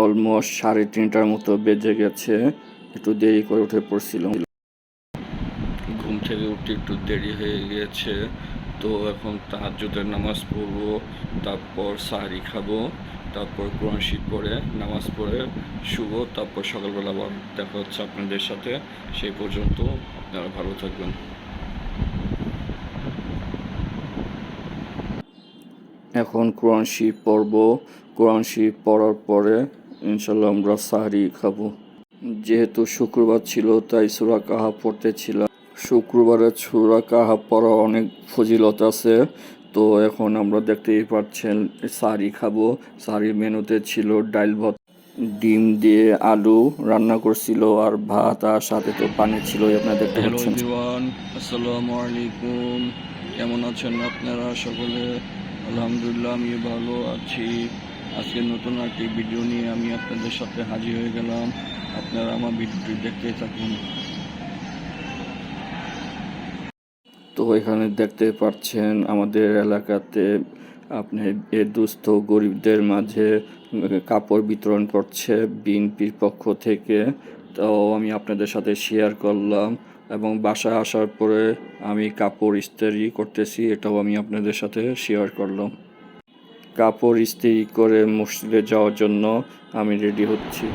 Almost সাড়ে তিনটার মতো বেজে গেছে। একটু দেরি করে উঠে পড়ছিলাম। ঘুম থেকে উঠতে একটু দেরি হয়ে গেছে। তো এখন তাহাজ্জুদের নামাজ পড়ব, তারপর সাহারি খাব, তারপর কোরআন শীত পড়ে, নামাজ পড়ে শুভ তারপর সকালবেলা আবার দেখা হচ্ছে আপনাদের সাথে। সেই পর্যন্ত আপনারা ভালো থাকবেন। এখন কোরআন শরীফ পড়ব। কোরআন শরীফ পড়ার পরে ইনশাল্লাহ আমরা সাহারি খাব। যেহেতু শুক্রবার ছিল তাই সুরা কাহা পড়তেছিলাম শুক্রবারে সুরা কাহা পড়া অনেক ফজিলত আছে। তো এখন আমরা দেখতেই পাচ্ছেন সারি খাব। সারি মেনুতে ছিল ডাইল ভাত ডিম দিয়ে আলু রান্না করছিল আর ভাত আর সাথে তো পানি ছিল আপনারা দেখতে পাচ্ছেন। আসসালামু আলাইকুম। কেমন আছেন আপনারা সকলে? আলহামদুলিল্লাহ আমি ভালো আছি। আজকে নতুন একটি ভিডিও নিয়ে আমি আপনাদের সাথে হাজির হয়ে গেলাম। আপনারা আমার ভিডিওটি দেখতে থাকুন। তো এখানে দেখতে পাচ্ছেন আমাদের এলাকাতে আপনি এ দুস্থ গরিবদের মাঝে কাপড় বিতরণ করছে বিএনপির পক্ষ থেকে। তো আমি আপনাদের সাথে শেয়ার করলাম এবং বাসায় আসার পরে আমি কাপড় ইস্তারি করতেছি, এটাও আমি আপনাদের সাথে শেয়ার করলাম। কাপড় ইস্ত্রি করে মসজিদে যাওয়ার জন্য আমি রেডি হচ্ছি।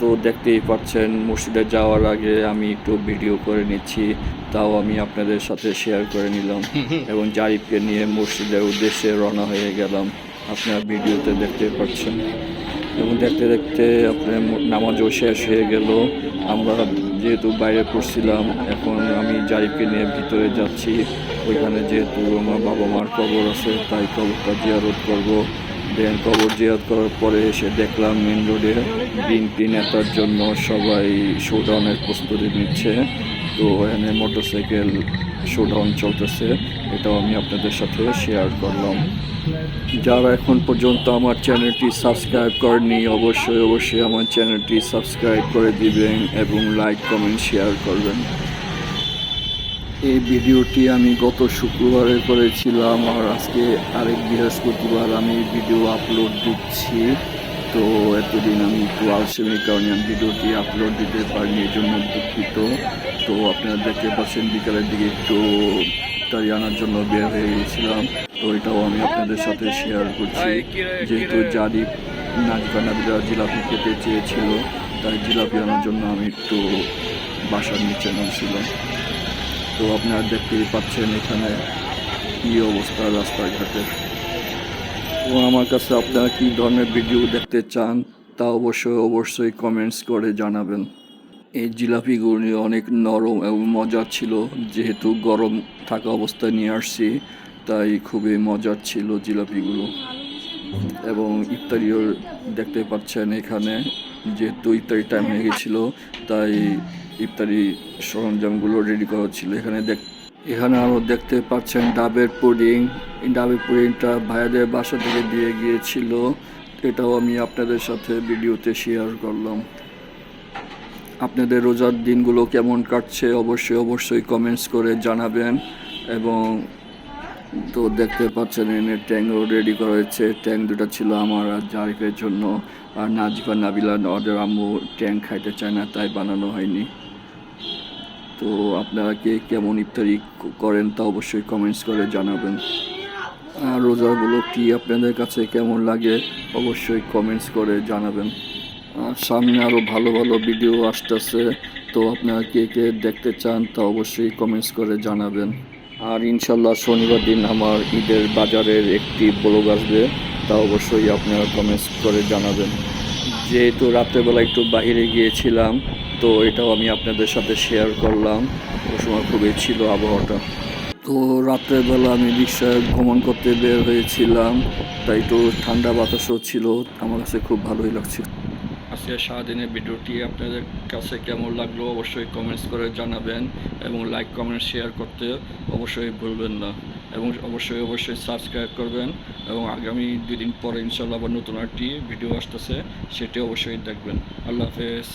তো দেখতেই পাচ্ছেন মসজিদে যাওয়ার আগে আমি একটু ভিডিও করে নিচ্ছি তাও আমি আপনাদের সাথে শেয়ার করে নিলাম এবং জারিফকে নিয়ে মসজিদের উদ্দেশ্যে রওনা হয়ে গেলাম। আপনার ভিডিওতে দেখতে পাচ্ছেন। এবং দেখতে দেখতে আপনার নামাজও শেষ হয়ে গেল। আমরা যেহেতু বাইরে পড়ছিলাম, এখন আমি জারিফকে নিয়ে ভিতরে যাচ্ছি। ওইখানে যেহেতু আমার বাবা মার কবর আছে, তাই কবরটা জিয়ারত করব। দেন কবর জিয়ারত করার পরে এসে দেখলাম মেন রোডে বিএনপি নেতার জন্য সবাই শোডাউনের প্রস্তুতি নিচ্ছে। তো এখানে মোটরসাইকেল শোডাউন চলতেছে। এটাও আমি আপনাদের সাথে শেয়ার করলাম। যারা এখন পর্যন্ত আমার চ্যানেলটি সাবস্ক্রাইব করেনি অবশ্যই অবশ্যই আমার চ্যানেলটি সাবস্ক্রাইব করে দিবেন এবং লাইক, কমেন্ট, শেয়ার করবেন। এই ভিডিওটি আমি গত শুক্রবারে করেছিলাম আর আজকে আরেক বৃহস্পতিবার আমি ভিডিও আপলোড দিচ্ছি। তো এতদিন আমি একটু আলসেমির কারণে আমি ভিডিওটি আপলোড দিতে পারিনি, এই জন্য দুঃখিত। তো আপনারা দেখতে পাচ্ছেন বিকালের দিকে একটু তাড়ি আনার জন্য বের হয়ে গেছিলাম। তো এটাও আমি আপনাদের সাথে শেয়ার করছি। যেহেতু জারি নাচবা নাবিরা জিলাপি খেতে চেয়েছিল তাই জিলাপি আনার জন্য আমি একটু বাসার নিচে নামছিলাম। তো আপনারা দেখতেই পাচ্ছেন এখানে কি অবস্থা রাস্তাঘাটের তো আমার কাছে আপনারা কী ধরনের ভিডিও দেখতে চান তা অবশ্যই অবশ্যই কমেন্টস করে জানাবেন। এই জিলাপিগুলি অনেক নরম এবং মজা ছিল যেহেতু গরম থাকা অবস্থায় নিয়ে আসছি। তাই খুবই মজার ছিল জিলাপিগুলো। এবং ইফতারিও দেখতে পাচ্ছেন এখানে, যেহেতু ইফতারি টাইম হয়ে গেছিল, তাই ইফতারি সরঞ্জামগুলো রেডি করা ছিল এখানে দেখ, এখানে আরও দেখতে পাচ্ছেন ডাবের পুডিং। ডাবের পুডিংটা ভাইয়াদের বাসা থেকে দিয়ে গিয়েছিল, এটাও আমি আপনাদের সাথে ভিডিওতে শেয়ার করলাম। আপনাদের রোজার দিনগুলো কেমন কাটছে, অবশ্যই অবশ্যই কমেন্টস করে জানাবেন। এবং তো দেখতে পাচ্ছেন, এনে ট্যাঙ্কও রেডি করা হয়েছে। ট্যাঙ্ক দুটো ছিল আমার আর জারিফের জন্য। আর নাজিফা নাবিলা ওদের আম্মু ট্যাঙ্ক খাইতে চায় না, তাই বানানো হয়নি। তো আপনারা কে কেমন ইফতারি করেন তা অবশ্যই কমেন্টস করে জানাবেন। আর রোজাগুলো কি আপনাদের কাছে কেমন লাগে অবশ্যই কমেন্টস করে জানাবেন। আর সামনে আরও ভালো ভালো ভিডিও আসতেছে, তো আপনারা কে কে দেখতে চান তা অবশ্যই কমেন্টস করে জানাবেন। আর ইনশাল্লাহ শনিবার দিন আমার ঈদের বাজারের একটি ব্লগ আসবে, তা অবশ্যই আপনারা কমেন্টস করে জানাবেন। যেহেতু রাত্রেবেলা একটু বাইরে গিয়েছিলাম, তো এটাও আমি আপনাদের সাথে শেয়ার করলাম। ওই সময় খুবই ছিল আবহাওয়াটা। তো রাত্রেবেলা আমি রিক্সায় ভ্রমণ করতে বের হয়েছিলাম, তাই একটু ঠান্ডা বাতাসও ছিল, আমার কাছে খুব ভালোই লাগছিল আজকে সারাদিনের ভিডিওটি আপনাদের কাছে কেমন লাগল অবশ্যই কমেন্টস করে জানাবেন এবং লাইক কমেন্ট শেয়ার করতে অবশ্যই ভুলবেন না। এবং অবশ্যই অবশ্যই সাবস্ক্রাইব করবেন এবং আগামী দুদিন পরে ইনশাল্লাহ আবার নতুন একটি ভিডিও আসতেছে, সেটি অবশ্যই দেখবেন। আল্লাহ হাফেজ।